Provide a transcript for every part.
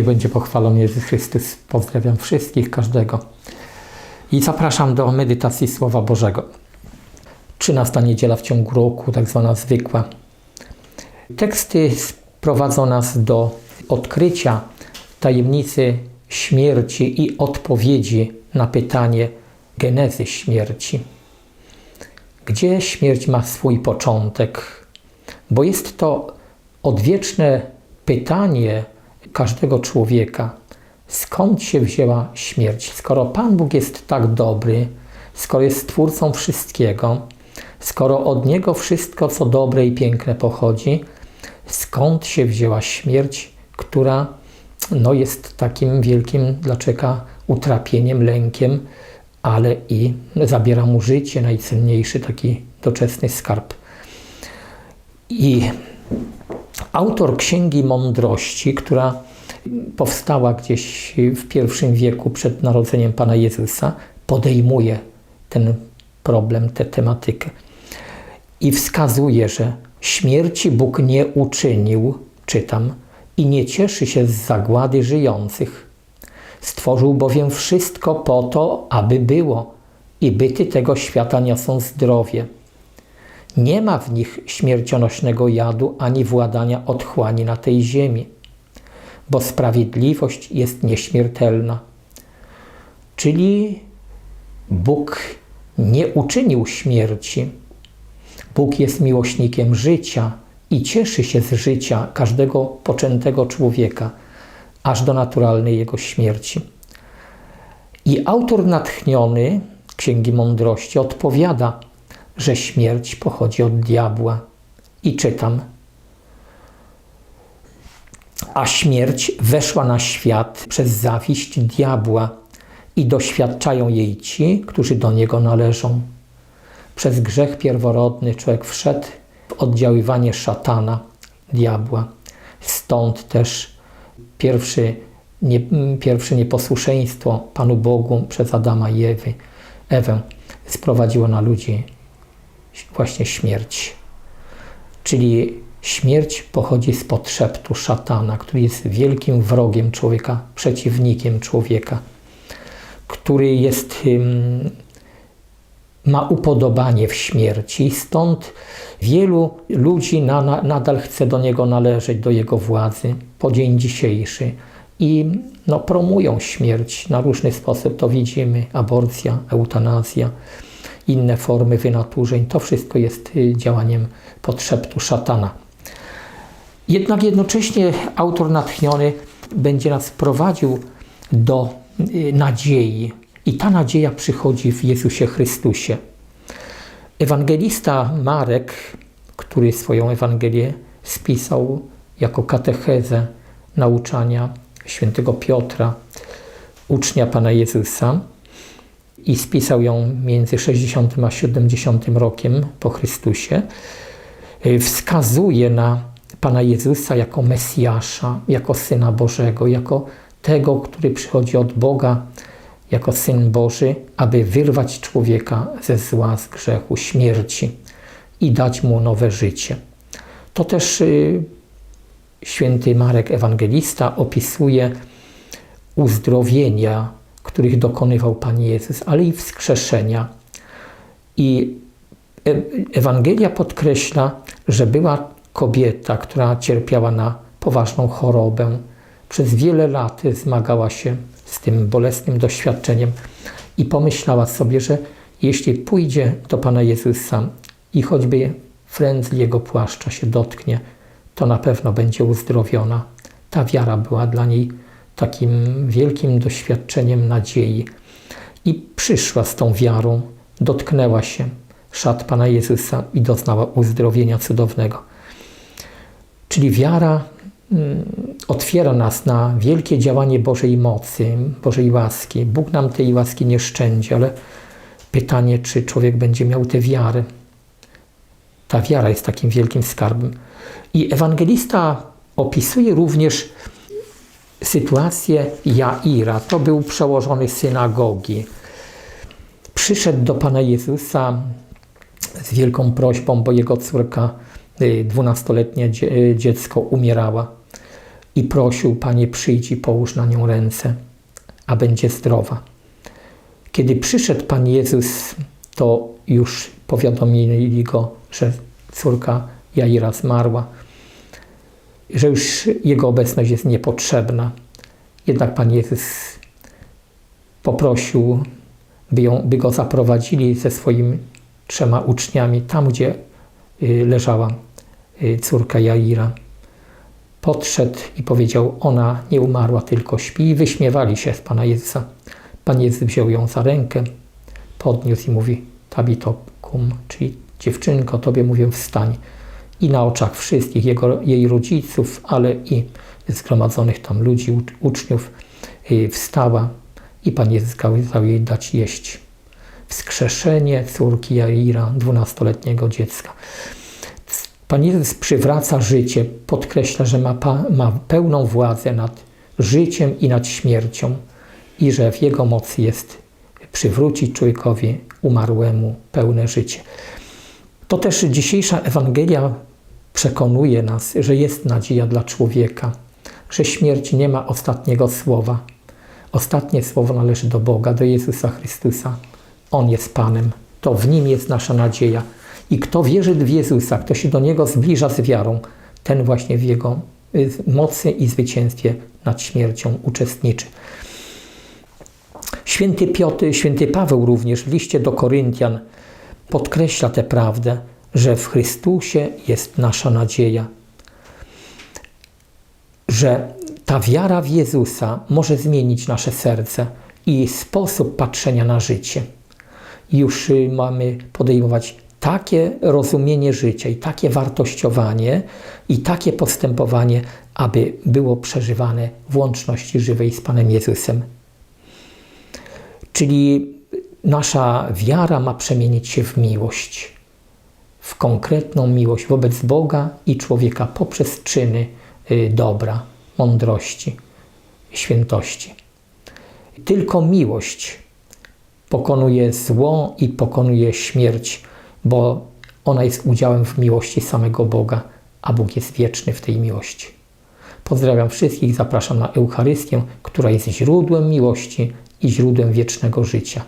Niech będzie pochwalony Jezus Chrystus. Pozdrawiam wszystkich, każdego. I zapraszam do medytacji Słowa Bożego. 13 niedziela w ciągu roku, tak zwana zwykła. Teksty prowadzą nas do odkrycia tajemnicy śmierci i odpowiedzi na pytanie genezy śmierci. Gdzie śmierć ma swój początek? Bo jest to odwieczne pytanie każdego człowieka. Skąd się wzięła śmierć? Skoro Pan Bóg jest tak dobry, skoro jest Twórcą wszystkiego, skoro od Niego wszystko, co dobre i piękne pochodzi, skąd się wzięła śmierć, która no, jest takim wielkim dla człowieka utrapieniem, lękiem, ale i zabiera mu życie, najcenniejszy taki doczesny skarb. I autor Księgi Mądrości, która powstała gdzieś w pierwszym wieku przed narodzeniem Pana Jezusa, podejmuje ten problem, tę tematykę i wskazuje, że śmierci Bóg nie uczynił, czytam, i nie cieszy się z zagłady żyjących. Stworzył bowiem wszystko po to, aby było, i byty tego świata niosą zdrowie. Nie ma w nich śmiercionośnego jadu ani władania otchłani na tej ziemi, bo sprawiedliwość jest nieśmiertelna. Czyli Bóg nie uczynił śmierci. Bóg jest miłośnikiem życia i cieszy się z życia każdego poczętego człowieka, aż do naturalnej jego śmierci. I autor natchniony Księgi Mądrości odpowiada, że śmierć pochodzi od diabła. I czytam. A śmierć weszła na świat przez zawiść diabła i doświadczają jej ci, którzy do niego należą. Przez grzech pierworodny człowiek wszedł w oddziaływanie szatana, diabła. Stąd też pierwszy, nie, pierwsze nieposłuszeństwo Panu Bogu przez Adama i Ewy, Ewę sprowadziło na ludzi właśnie śmierć. Czyli śmierć pochodzi z podszeptu szatana, który jest wielkim wrogiem człowieka, przeciwnikiem człowieka, który jest, ma upodobanie w śmierci. Stąd wielu ludzi na, na, nadal chce do niego należeć, do jego władzy po dzień dzisiejszy. I no, promują śmierć na różny sposób, to widzimy, aborcja, eutanazja inne formy wynaturzeń. To wszystko jest y, działaniem podszeptu szatana. Jednak jednocześnie autor natchniony będzie nas prowadził do y, nadziei. I ta nadzieja przychodzi w Jezusie Chrystusie. Ewangelista Marek, który swoją Ewangelię spisał jako katechezę nauczania świętego Piotra, ucznia Pana Jezusa, i spisał ją między 60 a 70 rokiem po Chrystusie, y, wskazuje na Pana Jezusa jako Mesjasza, jako Syna Bożego, jako tego, który przychodzi od Boga, jako Syn Boży, aby wyrwać człowieka ze zła, z grzechu, śmierci i dać mu nowe życie. To też y, święty Marek Ewangelista opisuje uzdrowienia których dokonywał Pan Jezus, ale i wskrzeszenia. I e, Ewangelia podkreśla, że była kobieta, która cierpiała na poważną chorobę. Przez wiele lat zmagała się z tym bolesnym doświadczeniem i pomyślała sobie, że jeśli pójdzie do Pana Jezusa i choćby frędzl Jego płaszcza się dotknie, to na pewno będzie uzdrowiona. Ta wiara była dla niej takim wielkim doświadczeniem nadziei. I przyszła z tą wiarą, dotknęła się szat Pana Jezusa i doznała uzdrowienia cudownego. Czyli wiara mm, otwiera nas na wielkie działanie Bożej mocy, Bożej łaski. Bóg nam tej łaski nie szczędzi, ale pytanie, czy człowiek będzie miał tę wiarę. Ta wiara jest takim wielkim skarbem. I ewangelista opisuje również sytuację Jaira. To był przełożony synagogi. Przyszedł do Pana Jezusa z wielką prośbą, bo jego córka, y, dwunastoletnie dziecko, umierała. i prosił, Panie, przyjdź i połóż na nią ręce, a będzie zdrowa. Kiedy przyszedł Pan Jezus, to już powiadomili go, że córka Jaira zmarła, że już jego obecność jest niepotrzebna. Jednak Pan Jezus poprosił, by, ją, by go zaprowadzili ze swoimi trzema uczniami tam, gdzie y, leżała y, córka Jaira. Podszedł i powiedział: Ona nie umarła, tylko śpi. I wyśmiewali się z Pana Jezusa. Pan Jezus wziął ją za rękę, podniósł i mówi: Tabito kum, czyli dziewczynko, tobie mówię, wstań. I na oczach wszystkich jego, jej rodziców, ale i zgromadzonych tam ludzi, uczniów, y, wstała i Pan Jezus kazał jej dać jeść. Wskrzeszenie córki Jaira, dwunastoletniego dziecka. Pan Jezus przywraca życie, podkreśla, że ma, ma pełną władzę nad życiem i nad śmiercią i że w Jego mocy jest przywrócić człowiekowi umarłemu pełne życie. To też dzisiejsza Ewangelia przekonuje nas, że jest nadzieja dla człowieka, że śmierć nie ma ostatniego słowa. Ostatnie słowo należy do Boga, do Jezusa Chrystusa. On jest Panem, to w Nim jest nasza nadzieja. I kto wierzy w Jezusa, kto się do Niego zbliża z wiarą, ten właśnie w Jego y, mocy i zwycięstwie nad śmiercią uczestniczy. Święty Piotr, święty Paweł również w liście do Koryntian podkreśla tę prawdę, że w Chrystusie jest nasza nadzieja. Że ta wiara w Jezusa może zmienić nasze serce i sposób patrzenia na życie. Już y, mamy podejmować takie rozumienie życia i takie wartościowanie i takie postępowanie, aby było przeżywane w łączności żywej z Panem Jezusem. Czyli nasza wiara ma przemienić się w miłość, w konkretną miłość wobec Boga i człowieka poprzez czyny y, dobra, mądrości, świętości. Tylko miłość pokonuje zło i pokonuje śmierć, bo ona jest udziałem w miłości samego Boga, a Bóg jest wieczny w tej miłości. Pozdrawiam wszystkich, zapraszam na Eucharystię, która jest źródłem miłości i źródłem wiecznego życia.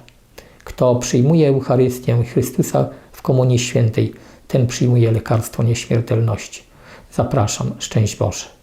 Kto przyjmuje Eucharystię Chrystusa Komunii Świętej, ten przyjmuje lekarstwo nieśmiertelności. Zapraszam, szczęść Boże.